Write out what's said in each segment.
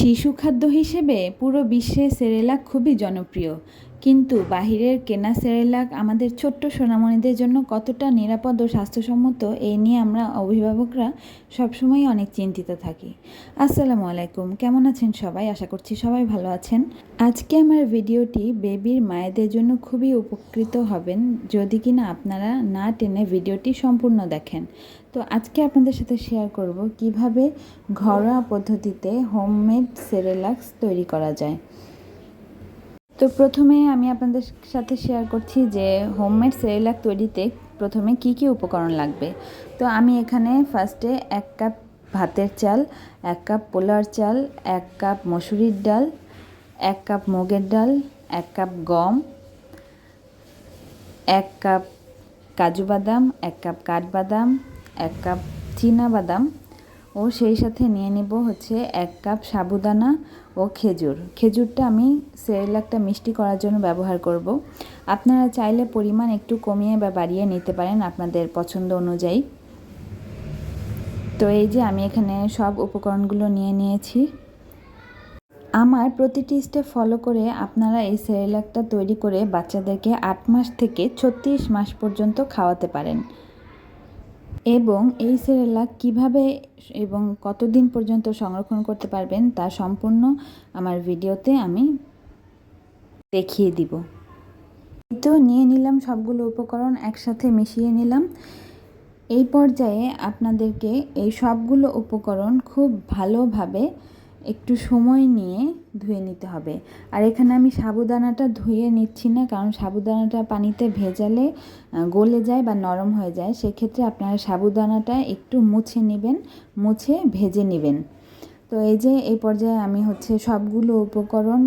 শিশু খাদ্য হিসেবে পুরো বিশ্বে সেরেলাক খুবই জনপ্রিয়। কিন্তু বাহিরের কেনা সেরেলাক আমাদের ছোট্ট সোনামণিদের জন্য কতটা নিরাপদ ও স্বাস্থ্যসম্মত এই নিয়ে আমরা অভিভাবকরা সবসময় অনেক চিন্তিত থাকি। আসসালামু আলাইকুম, কেমন আছেন সবাই? আশা করছি সবাই ভালো আছেন। আজকে আমার ভিডিওটি বেবির মায়েদের জন্য খুবই উপকৃত হবেন, যদি কিনা আপনারা না টেনে ভিডিওটি সম্পূর্ণ দেখেন। তো আজকে আপনাদের সাথে শেয়ার করব কীভাবে ঘরোয়া পদ্ধতিতে হোমমেড সেরেলাক্স তৈরি করা যায়। তো প্রথমে আমি আপনাদের সাথে শেয়ার করছি যে হোমমেড সেরেলাক তৈরিতে প্রথমে কি কি উপকরণ লাগবে। তো আমি এখানে ফার্স্টে এক কাপ ভাতের চাল, এক কাপ পোলার চাল, এক কাপ মসুরির ডাল, এক কাপ মুগের ডাল, এক কাপ গম, এক কাপ কাজু বাদাম, এক কাপ কাঠবাদাম এক কাপ চীনা বাদাম ও সেই সাথে নিয়ে নেব হচ্ছে এক কাপ সাবুদানা ও খেজুর। খেজুরটা আমি সেরেলাকটা মিষ্টি করার জন্য ব্যবহার করব। আপনারা চাইলে পরিমাণ একটু কমিয়ে বা বাড়িয়ে নিতে পারেন আপনাদের পছন্দ অনুযায়ী। তো এই যে আমি এখানে সব উপকরণগুলো নিয়ে নিয়েছি। আমার প্রতিটি স্টেপ ফলো করে আপনারা এই সেরেলাকটা তৈরি করে বাচ্চাদেরকে আট মাস থেকে ছত্রিশ মাস পর্যন্ত খাওয়াতে পারেন। এবং এই সেরেলাক কীভাবে এবং কতদিন পর্যন্ত সংরক্ষণ করতে পারবেন তা সম্পূর্ণ আমার ভিডিওতে আমি দেখিয়ে দিব। তো নিয়ে নিলাম সবগুলো উপকরণ, একসাথে মিশিয়ে নিলাম। এই পর্যায়ে আপনাদেরকে এই সবগুলো উপকরণ খুব ভালোভাবে একটু সময় নিয়ে ধুয়ে নিতে হবে। আর এখানে আমি সাবুদানাটা ধুয়ে নিচ্ছি না, কারণ সাবুদানাটা পানিতে ভেজালে গলে যায় বা নরম হয়ে যায়। সেক্ষেত্রে আপনারা সাবুদানাটা একটু মুছে নেবেন, মুছে ভেজে নেবেন। তো এই যে এই পর্যায়ে আমি হচ্ছে সবগুলো উপকরণ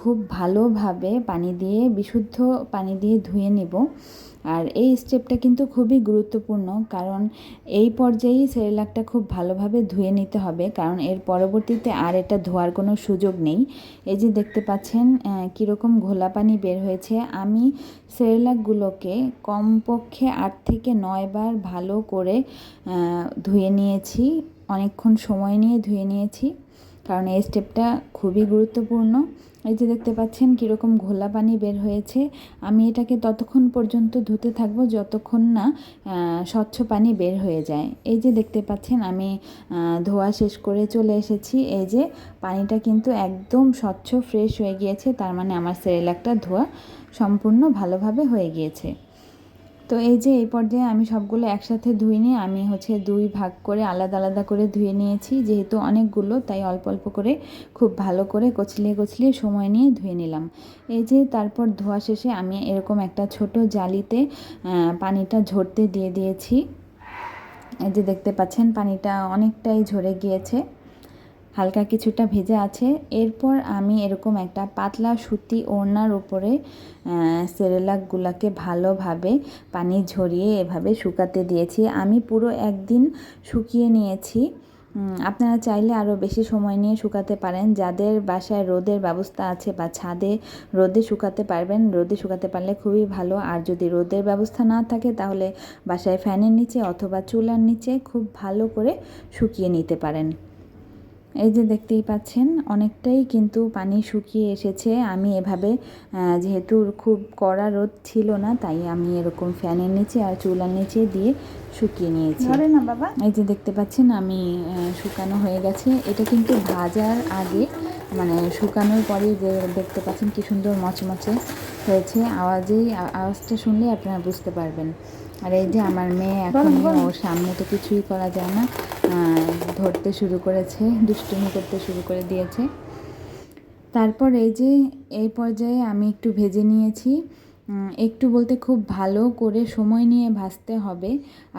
খুব ভালোভাবে পানি দিয়ে, বিশুদ্ধ পানি দিয়ে ধুয়ে নেব। আর এই স্টেপটা কিন্তু খুবই গুরুত্বপূর্ণ, কারণ এই পর্যায়েই সেরেলাকটা খুব ভালোভাবে ধুয়ে নিতে হবে, কারণ এর পরবর্তীতে আর এটা ধোয়ার কোনো সুযোগ নেই। এই যে দেখতে পাচ্ছেন কীরকম ঘোলা পানি বের হয়েছে। আমি সেরেলাকগুলোকে কমপক্ষে আট থেকে নয় বার ভালো করে ধুয়ে নিয়েছি। অনেকক্ষণ সময় নিয়ে ধুয়ে নিয়েছি। কারণ এই স্টেপটা খুবই গুরুত্বপূর্ণ। এই যে দেখতে পাচ্ছেন কীরকম ঘোলা পানি বের হয়েছে। আমি এটাকে ততক্ষণ পর্যন্ত ধুতে থাকব যতক্ষণ না স্বচ্ছ পানি বের হয়ে যায়। এই যে দেখতে পাচ্ছেন আমি ধোয়া শেষ করে চলে এসেছি। এই যে পানিটা কিন্তু একদম স্বচ্ছ ফ্রেশ হয়ে গিয়েছে। তার মানে আমার সেরেলাকটা ধোয়া সম্পূর্ণ ভালোভাবে হয়ে গিয়েছে। তো এই যে এই পর্যায়ে আমি সবগুলো একসাথে ধুয়ে নিয়ে আমি হচ্ছে দুই ভাগ করে আলাদা আলাদা করে ধুয়ে নিয়েছি। যেহেতু অনেকগুলো, তাই অল্প অল্প করে খুব ভালো করে কচলিয়ে কচলিয়ে সময় নিয়ে ধুয়ে নিলাম। এই যে তারপর ধোয়া শেষে আমি এরকম একটা ছোট জালিতে পানিটা ঝরতে দিয়ে দিয়েছি। এই যে দেখতে পাচ্ছেন, পানিটা অনেকটাই ঝরে গিয়েছে। হালকা কিছুটা ভেজে আছে। এরপর আমি এরকম একটা পাতলা সুতি ওড়নার উপরে সেরেলাকগুলোকে ভালোভাবে পানি ঝরিয়ে এভাবে শুকাতে দিয়েছি। আমি পুরো একদিন শুকিয়ে নিয়েছি। আপনারা চাইলে আরও বেশি সময় নিয়ে শুকাতে পারেন। যাদের বাসায় রোদের ব্যবস্থা আছে বা ছাদে রোদে শুকাতে পারবেন, রোদে শুকাতে পারলে খুবই ভালো। আর যদি রোদের ব্যবস্থা না থাকে, তাহলে বাসায় ফ্যানের নিচে অথবা চুলার নিচে খুব ভালো করে শুকিয়ে নিতে পারেন। এই যে দেখতেই পাচ্ছেন অনেকটাই কিন্তু পানি শুকিয়ে এসেছে। আমি এভাবে যেহেতু খুব কড়া রোদ ছিল না তাই আমি এরকম ফ্যানের নিচে আর চুলার নিচে দিয়ে শুকিয়ে নিয়েছি। না বাবা। এই যে দেখতে পাচ্ছেন আমি শুকানো হয়ে গেছে। এটা কিন্তু ভাজার আগে মানে শুকানোর পরে যে দেখতে পাচ্ছেন কি সুন্দর মচমচে হয়েছে। আওয়াজেই আওয়াজটা শুনলে আপনারা বুঝতে পারবেন। আর এই যে আমার মেয়ে এখন ওর সামনে তো কিছুই করা যায় না। ধরতে শুরু করেছে, দুষ্টুমি করতে শুরু করে দিয়েছে। তারপর এই যে, এই পর্যায়ে আমি একটু ভেজে নিয়েছি। একটু বলতে খুব ভালো করে সময় নিয়ে ভাজতে হবে।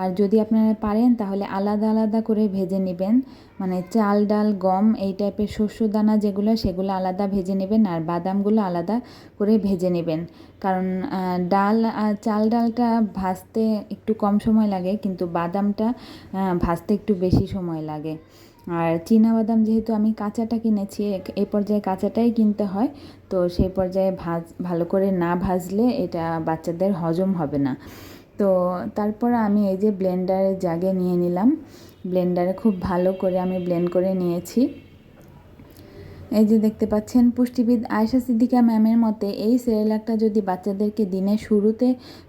আর যদি আপনারা পারেন, তাহলে আলাদা আলাদা করে ভেজে নেবেন। মানে চাল, ডাল, গম এই টাইপের শস্য দানা যেগুলো, সেগুলো আলাদা ভেজে নেবেন আর বাদামগুলো আলাদা করে ভেজে নেবেন। কারণ ডাল চাল, ডালটা ভাজতে একটু কম সময় লাগে, কিন্তু বাদামটা ভাজতে একটু বেশি সময় লাগে। আর বাদাম যেহেতু আমি কাঁচাটা কিনেছি এই পর্যায়ে কাঁচাটাই কিনতে হয়, তো সেই পর্যায়ে ভাজ, ভালো করে না ভাজলে এটা বাচ্চাদের হজম হবে না। তো তারপর আমি এই যে ব্লেন্ডারের জাগে নিয়ে নিলাম, ব্লেন্ডারে খুব ভালো করে আমি ব্লেন্ড করে নিয়েছি। এই যে দেখতে পাচ্ছেন, পুষ্টিবিদ আয়শা সিদ্দিকা ম্যামের মতে এই সেরেলাকটা যদি বাচ্চাদেরকে দিনের শুরুতে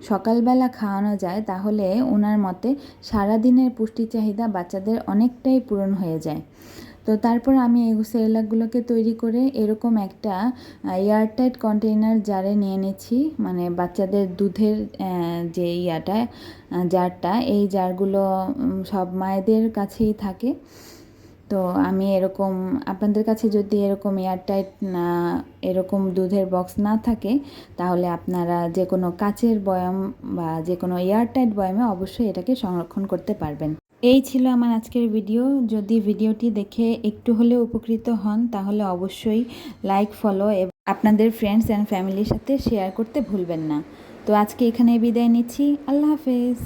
সকালবেলা খাওয়ানো যায়, তাহলে ওনার মতে সারাদিনের পুষ্টি চাহিদা বাচ্চাদের অনেকটাই পূরণ হয়ে যায়। তো তারপর আমি এই সেরেলাকগুলোকে তৈরি করে এরকম একটা এয়ারটাইট কন্টেইনার জারে নিয়ে নিচ্ছি। মানে বাচ্চাদের দুধের যে ইয়াটা জারটা, এই জারগুলো সব মায়েদের কাছেই থাকে। তো আমি এরকম আপনাদের কাছে যদি এরকম এয়ারটাইট না, এরকম দুধের বক্স না থাকে, তাহলে আপনারা যে কোনো কাচের বয়াম বা যে কোনো এয়ারটাইট বয়ামে অবশ্যই এটাকে সংরক্ষণ করতে পারবেন। এই ছিল আমার আজকের ভিডিও যদি ভিডিওটি দেখে একটু হলেও উপকৃত হন, তাহলে অবশ্যই লাইক ফলো এবং আপনাদের ফ্রেন্ডস অ্যান্ড ফ্যামিলির সাথে শেয়ার করতে ভুলবেন না। তো আজকে এখানে বিদায় নিচ্ছি। আল্লাহ হাফেজ।